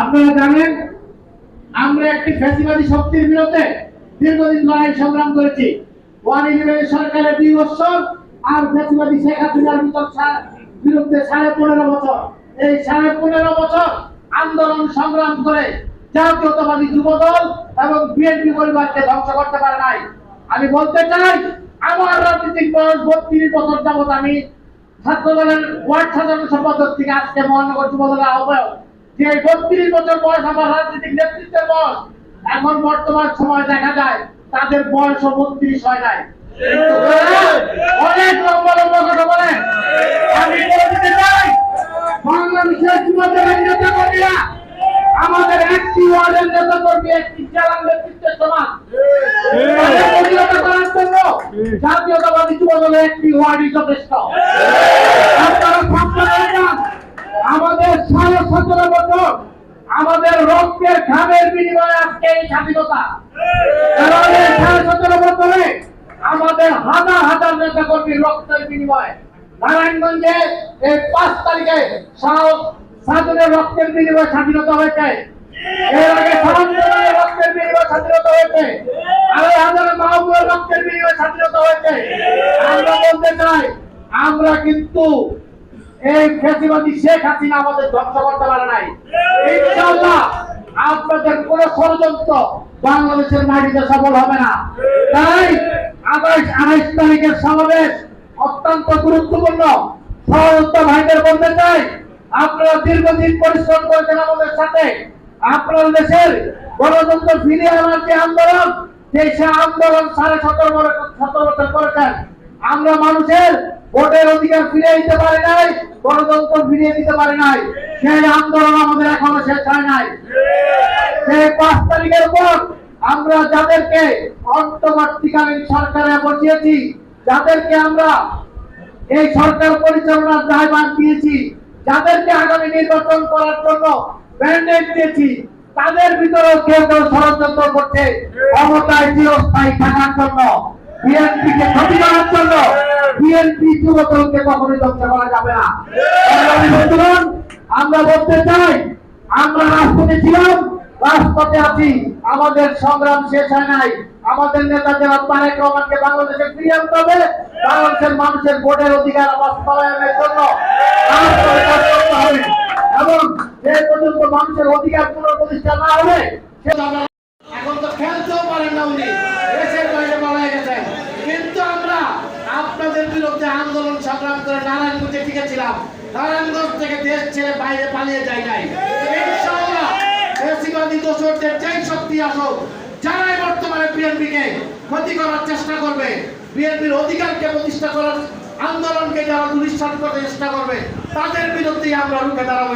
আপনারা জানেন, আমরা একটি ফ্যাসিবাদী শক্তির বিরুদ্ধে দীর্ঘদিন লড়াই সংগ্রাম করেছি। ওয়ান ইলেভেন সরকারের দুই বছর আর ফ্যাসিবাদী শেখ হাসিনার বিরুদ্ধে সাড়ে পনেরো বছর। এই সাড়ে পনেরো বছর আন্দোলন সংগ্রাম করে জাতীয়তাবাদী যুবদল এবং বিএনপি পরিবারকে ধ্বংস করতে পারে নাই। আমি বলতে চাই, আমার রাজনৈতিক বয়স বত্রিশ বছর যাবত আমি ছাত্র দলের ওয়ার্ড সাধারণ সম্পাদক থেকে আজকে মহানগর যুব দলের আহ্বায়ক। যে বত্রিশ বছর বয়স আমার রাজনৈতিক নেতৃত্বের বয়স, এখন বর্তমান সময় দেখা যায় তাদের বয়স বত্রিশ হয় নাই। অনেক লম্বা লম্বা কথা বলে আমি চাই, বাংলাদেশের যুব দলের নেতা কর্মীরা, আমাদের একটি ওয়ার্ডের নেতা কর্মী, একটি জেলার নেতৃত্বের সমান। জাতীয়তাবাদী যুব দলের একটি ওয়ার্ডই যথেষ্ট। আপনারা ভাবতে পারেন আমাদের সাড়ে সতেরো বছর আমাদের রক্তের ঘামের বিনিময়ে আজকে এই স্বাধীনতা। কারণ এই সাড়ে সতেরো বছরে আমাদের হাজার হাজার নেতা কর্মীর রক্তের বিনিময়ে নারায়ণগঞ্জে এই পাঁচ তারিখে সাধনের রক্তের বিনিময়ে স্বাধীনতা হয়েছে। এর আগে রক্তের বিনিময়ে স্বাধীনতা হয়েছে। আড়াই হাজার মাহবুবের রক্তের বিনিময়ে স্বাধীনতা হয়েছে। আমরা বলতে চাই, আমরা কিন্তু এই ফেসিবাদী শেখ হাসিনা আমাদের ধ্বংস করতে পারে নাই। আপনাদের কোন ষড়যন্ত্র বাংলাদেশের মাটিতে সফল হবে না। তাই আঠাইশ আঠাইশ তারিখের সমাবেশ অত্যন্ত গুরুত্বপূর্ণ। সহযোদ্ধা ভাইদের বলতে চাই, আপনারা দীর্ঘদিন পরিশ্রম করেছেন আমাদের সাথে। আপনার দেশের গণতন্ত্র ফিরিয়ে আনার যে আন্দোলন দেশে আন্দোলন সাড়ে সতেরো সতেরো বছর করেছেন। আমরা মানুষের ভোটের অধিকার ফিরিয়ে দিতে পারি নাই, গণতন্ত্র ফিরিয়ে দিতে পারি নাই। সেই আন্দোলন আমাদের এখনও শেষ হয় নাই। সেই পাঁচ তারিখের পর আমরা যাদেরকে অন্তর্বর্তীকালীন সরকারে বসিয়েছি, যাদেরকে আমরা এই সরকার পরিচালনার দায়ভার দিয়েছি, যাদেরকে আগামী নির্বাচন করার জন্য ব্যান্ডেজ দিয়েছি, তাদের ভিতরেও কেউ কেউ ষড়যন্ত্র করছে, ক্ষমতায় চিরস্থায়ী থাকার জন্য বিএনপি কে ক্ষতি করার জন্য। বিএনপি যুবদলকে কখনোই ধ্বংস করা যাবে না। আমরা বলতে চাই, আমরা রাজপথে ছিলাম, রাজপথে আছি। আমাদের সংগ্রাম শেষ হয় নাই। আমাদের নেতা যারা রহমানকে বাংলাদেশে ফিরিয়ে আনতে হবে। বাংলাদেশের মানুষের ভোটের অধিকার জন্য এবং যে পর্যন্ত মানুষের অধিকার পুনঃপ্রতিষ্ঠা না হবে সে আমরা- এখন তো খেলতেও পারেন না উনি দেশের বাইরে পালিয়ে গেছেন কিন্তু আমরা আপনাদের বিরুদ্ধে আন্দোলন সংগ্রাম করে নারায়ণগঞ্জে টিকেছিলাম নারায়ণগঞ্জ থেকে দেশ ছেড়ে বাইরে পালিয়ে যাই নাই আন্দোলনকে যারা দুলিশ্বাস করতে চেষ্টা করবে, তাদের বিরুদ্ধে আমরা রুখে দাঁড়াবো